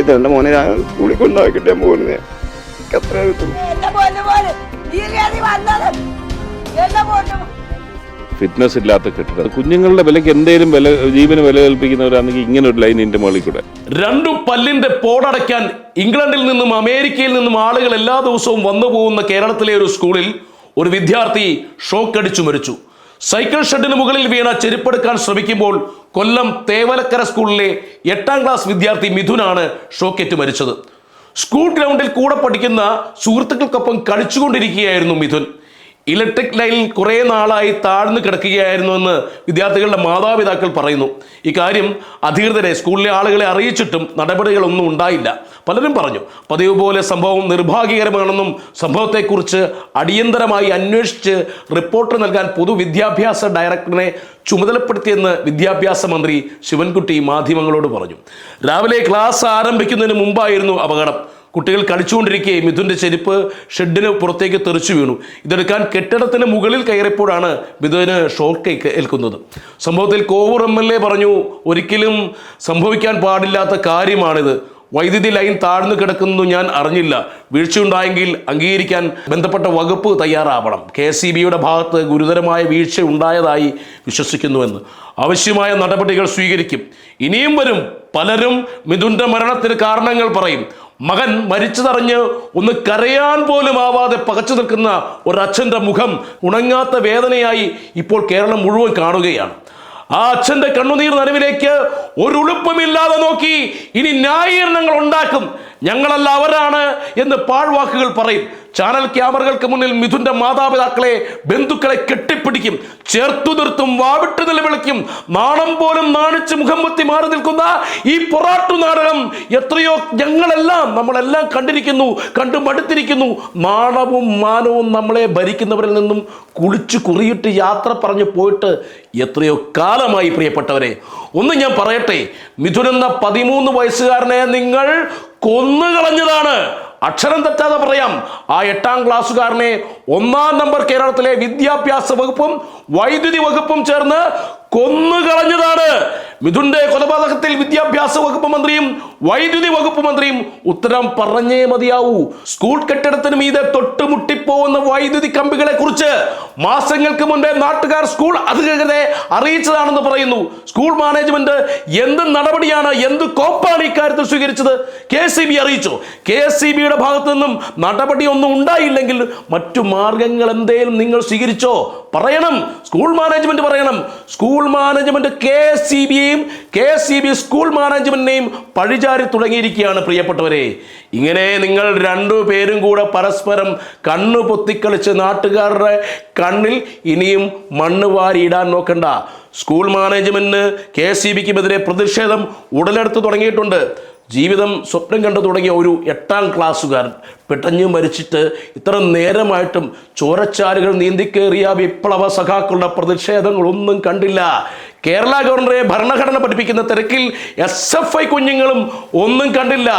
ഇതെന്റെ മോനെ ഞാൻ സ്കൂളിൽ കൊണ്ടാക്കിട്ടേ പോകുന്നത് എത്ര ഫിറ്റ്നസ് ഇല്ലാത്ത കെട്ടിടം. കുഞ്ഞുങ്ങളുടെ വിലക്ക് എന്തെങ്കിലും വില ജീവന് വില കൽപ്പിക്കുന്നവരാണെങ്കിൽ ഇങ്ങനെ ഒരു ലൈൻ ഇതിന്റെ മുകളിൽ കൂടെ. രണ്ടു പല്ലിന്റെ പോടടയ്ക്കാൻ ഇംഗ്ലണ്ടിൽ നിന്നും അമേരിക്കയിൽ നിന്നും ആളുകൾ എല്ലാ ദിവസവും വന്നു പോകുന്ന കേരളത്തിലെ ഒരു സ്കൂളിൽ ഒരു വിദ്യാർത്ഥി ഷോക്ക് അടിച്ചു മരിച്ചു. സൈക്കിൾ ഷെഡിന് മുകളിൽ വീണ ചെരുപ്പെടുക്കാൻ ശ്രമിക്കുമ്പോൾ കൊല്ലം തേവലക്കര സ്കൂളിലെ എട്ടാം ക്ലാസ് വിദ്യാർത്ഥി മിഥുനാണ് ഷോക്കേറ്റ് മരിച്ചത്. സ്കൂൾ ഗ്രൗണ്ടിൽ കൂടെ പഠിക്കുന്ന സുഹൃത്തുക്കൾക്കൊപ്പം കളിച്ചുകൊണ്ടിരിക്കുകയായിരുന്നു മിഥുൻ. ഇലക്ട്രിക് ലൈനിൽ കുറേ നാളായി താഴ്ന്നു കിടക്കുകയായിരുന്നുവെന്ന് വിദ്യാർത്ഥികളുടെ മാതാപിതാക്കൾ പറയുന്നു. ഇക്കാര്യം അധികൃതരെ സ്കൂളിലെ ആളുകളെ അറിയിച്ചിട്ടും നടപടികളൊന്നും ഉണ്ടായില്ല. പലരും പറഞ്ഞു പതിവ് പോലെ സംഭവം നിർഭാഗ്യകരമാണെന്നും സംഭവത്തെക്കുറിച്ച് അടിയന്തരമായി അന്വേഷിച്ച് റിപ്പോർട്ട് നൽകാൻ പൊതുവിദ്യാഭ്യാസ ഡയറക്ടറിനെ ചുമതലപ്പെടുത്തിയെന്ന് വിദ്യാഭ്യാസ മന്ത്രി ശിവൻകുട്ടി മാധ്യമങ്ങളോട് പറഞ്ഞു. രാവിലെ ക്ലാസ് ആരംഭിക്കുന്നതിന് മുമ്പായിരുന്നു അപകടം. കുട്ടികൾ കളിച്ചുകൊണ്ടിരിക്കെ മിഥുന്റെ ചെരുപ്പ് ഷെഡിന് പുറത്തേക്ക് തെറിച്ചു വീണു. ഇതെടുക്കാൻ കെട്ടിടത്തിന് മുകളിൽ കയറിയപ്പോഴാണ് മിഥുന് ഷോക്ക് ഏൽക്കുന്നത്. സംഭവത്തിൽ കോവൂർ എം എൽ എ പറഞ്ഞു ഒരിക്കലും സംഭവിക്കാൻ പാടില്ലാത്ത കാര്യമാണിത്. വൈദ്യുതി ലൈൻ താഴ്ന്നു കിടക്കുന്നു ഞാൻ അറിഞ്ഞില്ല. വീഴ്ചയുണ്ടായെങ്കിൽ അംഗീകരിക്കാൻ ബന്ധപ്പെട്ട വകുപ്പ് തയ്യാറാവണം. കെ എസ് ബിയുടെ ഭാഗത്ത് ഗുരുതരമായ വീഴ്ച ഉണ്ടായതായി വിശ്വസിക്കുന്നുവെന്ന്. ആവശ്യമായ നടപടികൾ സ്വീകരിക്കും. ഇനിയും വരും. പലരും മിഥുന്റെ മരണത്തിന് കാരണങ്ങൾ പറയും. മകൻ മരിച്ചതറിഞ്ഞ് ഒന്ന് കരയാൻ പോലും ആവാതെ പകച്ചു നിൽക്കുന്ന ഒരച്ഛന്റെ മുഖം ഉണങ്ങാത്ത വേദനയായി ഇപ്പോൾ കേരളം മുഴുവൻ കാണുകയാണ്. ആ അച്ഛന്റെ കണ്ണുനീർ നനവിലേക്ക് ഒരു ഉളുപ്പമില്ലാതെ നോക്കി ഇനി ന്യായീകരണങ്ങൾ ഉണ്ടാക്കും. ഞങ്ങളല്ല അവരാണ് എന്ന് പാഴ്വാക്കുകൾ പറയും. ചാനൽ ക്യാമറകൾക്ക് മുന്നിൽ മിഥുന്റെ മാതാപിതാക്കളെ ബന്ധുക്കളെ കെട്ടിപ്പിടിക്കും. ചേർത്തു നിർത്തും വാവിട്ട് നിലവിളിക്കും. നാണം പോലും നാണിച്ച് മുഖം മുത്തി മാറി നിൽക്കുന്ന ഈ പൊറാട്ടു നാടകം എത്രയോ ഞങ്ങളെല്ലാം നമ്മളെല്ലാം കണ്ടിരിക്കുന്നു കണ്ടു മടുത്തിരിക്കുന്നു. നാണവും മാനവും നമ്മളെ ഭരിക്കുന്നവരിൽ നിന്നും കുളിച്ചു കുറിയിട്ട് യാത്ര പറഞ്ഞു പോയിട്ട് എത്രയോ കാലമായി പ്രിയപ്പെട്ടവരെ ഒന്ന് ഞാൻ പറയട്ടെ? മിഥുൻ മിഥുനെന്ന പതിമൂന്ന് വയസ്സുകാരനെ നിങ്ങൾ കൊന്നുകളഞ്ഞതാണ്. അക്ഷരം തെറ്റാതെ പറയാം. ആ എട്ടാം ക്ലാസ്സുകാരനെ ഒന്നാം നമ്പർ കേരളത്തിലെ വിദ്യാഭ്യാസ വകുപ്പും വൈദ്യുതി വകുപ്പും ചേർന്ന് കൊന്നുകളഞ്ഞതാണ്. മിഥുന്റെ കൊലപാതകത്തിൽ വിദ്യാഭ്യാസ വകുപ്പ് മന്ത്രിയും വൈദ്യുതി വകുപ്പ് മന്ത്രിയും ഉത്തരം പറഞ്ഞേ മതിയാവൂ. സ്കൂൾ കെട്ടിടത്തിന് മീതെ തൊട്ടുമുട്ടിപ്പോകുന്ന വൈദ്യുതി കമ്പികളെ കുറിച്ച് മാസങ്ങൾക്ക് മുൻപേ നാട്ടുകാർ സ്കൂൾ അധികൃതരെ അറിയിച്ചതാണെന്ന് പറയുന്നു. സ്കൂൾ മാനേജ്മെന്റ് എന്ത് നടപടിയാണ് എന്ത് കോപ്പാണ് ഇക്കാര്യത്തിൽ സ്വീകരിച്ചത്? കെ സി ബി അറിയിച്ചോ. കെ എസ് സി ബിയുടെ ഭാഗത്തു നിന്നും നടപടിയൊന്നും ഉണ്ടായില്ലെങ്കിൽ മറ്റു മാർഗങ്ങൾ എന്തേലും നിങ്ങൾ സ്വീകരിച്ചോ? പറയണം. സ്കൂൾ മാനേജ്മെന്റ് പറയണം. School management K C ബിയെയും K S C B school മാനേജ്മെന്റിനെയും പഴിചാരി തുടങ്ങിയിരിക്കുകയാണ് പ്രിയപ്പെട്ടവരെ. ഇങ്ങനെ നിങ്ങൾ രണ്ടു പേരും കൂടെ പരസ്പരം കണ്ണു പൊത്തിക്കളിച്ച് നാട്ടുകാരുടെ കണ്ണിൽ ഇനിയും മണ്ണ് വാരിയിടാൻ നോക്കണ്ട. സ്കൂൾ മാനേജ്മെന്റിന് കെ എസ് സി ബിക്കുമെതിരെ പ്രതിഷേധം ഉടലെടുത്ത് തുടങ്ങിയിട്ടുണ്ട്. ജീവിതം സ്വപ്നം കണ്ടു തുടങ്ങിയ ഒരു എട്ടാം ക്ലാസ്സുകാരൻ പെട്ടെന്ന് മരിച്ചിട്ട് ഇത്ര നേരമായിട്ടും ചോരച്ചാലുകൾ നീന്തിക്കേറിയ വിപ്ലവ സഖാക്കളുടെ പ്രതിഷേധങ്ങളൊന്നും കണ്ടില്ല. കേരള ഗവർണറെ ഭരണഘടന പഠിപ്പിക്കുന്ന തിരക്കിൽ എസ് എഫ് ഐ കുഞ്ഞുങ്ങളും ഒന്നും കണ്ടില്ല.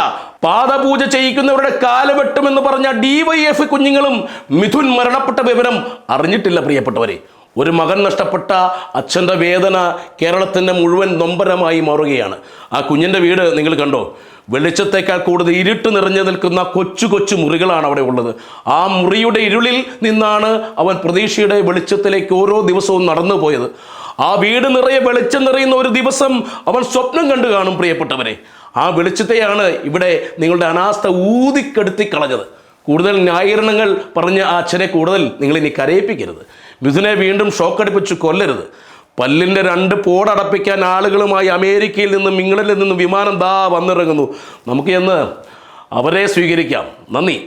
പാദപൂജ ചെയ്യിക്കുന്നവരുടെ കാലവെട്ടുമെന്ന് പറഞ്ഞ ഡി വൈ എഫ് കുഞ്ഞുങ്ങളും മിഥുൻ മരണപ്പെട്ട വിവരം അറിഞ്ഞിട്ടില്ല പ്രിയപ്പെട്ടവരെ. ഒരു മകൻ നഷ്ടപ്പെട്ട അച്ഛന്റെ വേദന കേരളത്തിന്റെ മുഴുവൻ നൊമ്പരമായി മാറുകയാണ്. ആ കുഞ്ഞിന്റെ വീട് നിങ്ങൾ കണ്ടോ? വെളിച്ചത്തേക്കാൾ കൂടുതൽ ഇരുട്ട് നിറഞ്ഞു നിൽക്കുന്ന കൊച്ചു കൊച്ചു മുറികളാണ് അവിടെ ഉള്ളത്. ആ മുറിയുടെ ഇരുളിൽ നിന്നാണ് അവൻ പ്രതീക്ഷയുടെ വെളിച്ചത്തിലേക്ക് ഓരോ ദിവസവും നടന്നു പോയത്. ആ വീട് നിറയെ വെളിച്ചം നിറയുന്ന ഒരു ദിവസം അവൻ സ്വപ്നം കണ്ടു കാണും പ്രിയപ്പെട്ടവരെ. ആ വെളിച്ചത്തെയാണ് ഇവിടെ നിങ്ങളുടെ അനാസ്ഥ ഊതിക്കെടുത്തി കളഞ്ഞത് കൂടുതൽ ന്യായീകരണങ്ങൾ പറഞ്ഞ ആ അച്ഛനെ കൂടുതൽ നിങ്ങൾ ഇനി കരയിപ്പിക്കരുത്. മിഥുനെ വീണ്ടും ഷോക്കടിപ്പിച്ച് കൊല്ലരുത്. പല്ലിന്റെ രണ്ട് പോടടപ്പിക്കാൻ ആളുകളുമായി അമേരിക്കയിൽ നിന്നും ഇംഗ്ലണ്ടിൽ നിന്നും വിമാനം ദാ വന്നിറങ്ങുന്നു. നമുക്ക് എന്ന് അവരെ സ്വീകരിക്കാം. നന്ദി.